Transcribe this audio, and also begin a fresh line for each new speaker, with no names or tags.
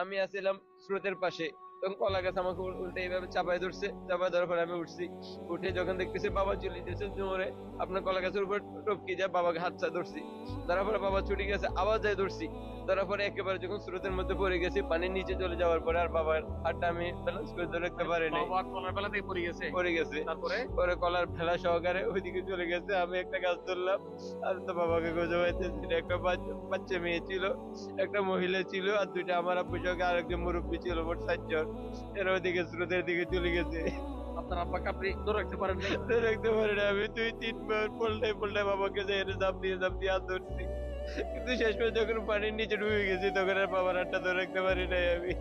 আমি আছিলাম স্রোতের পাশে। তখন কলা গাছ আমাকে উল- উল্টে এইভাবে চাপায় ধরছে চাপায় ধরার পরে আমি উঠছি। উঠে যখন দেখতেছি বাবা চলে যেতেছে জোরে আপনার কলা গাছের উপর টপকে যায় বাবাকে হাত চা ধরছি। ধরার পরে বাবা ছুটে গেছে আবার যাই ধরছি। ধরার পরে একেবারে যখন স্রোতের মধ্যে পড়ে গেছি পানির নিচে চলে যাওয়ার পরে আর বাবার হাতটা আমি ব্যালেন্স করে ধরে রাখতে পারি নাই
কলার বেলা থেকে পড়ে গেছে?
পড়ে গেছে।
তারপরে?
পরে কলার ফেলা সহকারে ওইদিকে চলে গেছে আমি একটা গাছ ধরলাম। আর তো বাবাকে গোজা পাইতেছি একটা বাচ্চা মেয়ে ছিল একটা মহিলা ছিল আর দুইটা আমার আব্বু সঙ্গে আর একজন মুরব্বী ছিল মোট চারজন এরা ওইদিকে স্রোতের দিকে চলে গেছে।
আপনার আব্বাকে আপনি ধরে রাখতে পারেন না
ধরে রাখতে পারি না আমি। দুই তিনবার পল্টাই পল্টাই বাবাকে যে এনে জাপ দিয়ে জাপ দিয়ে হাত ধরছি কিন্তু শেষ পর্যন্ত যখন পানির নিচে ডুবে গেছি তখন আর বাবার হাতটা ধরে রাখতে পারি নাই আমি।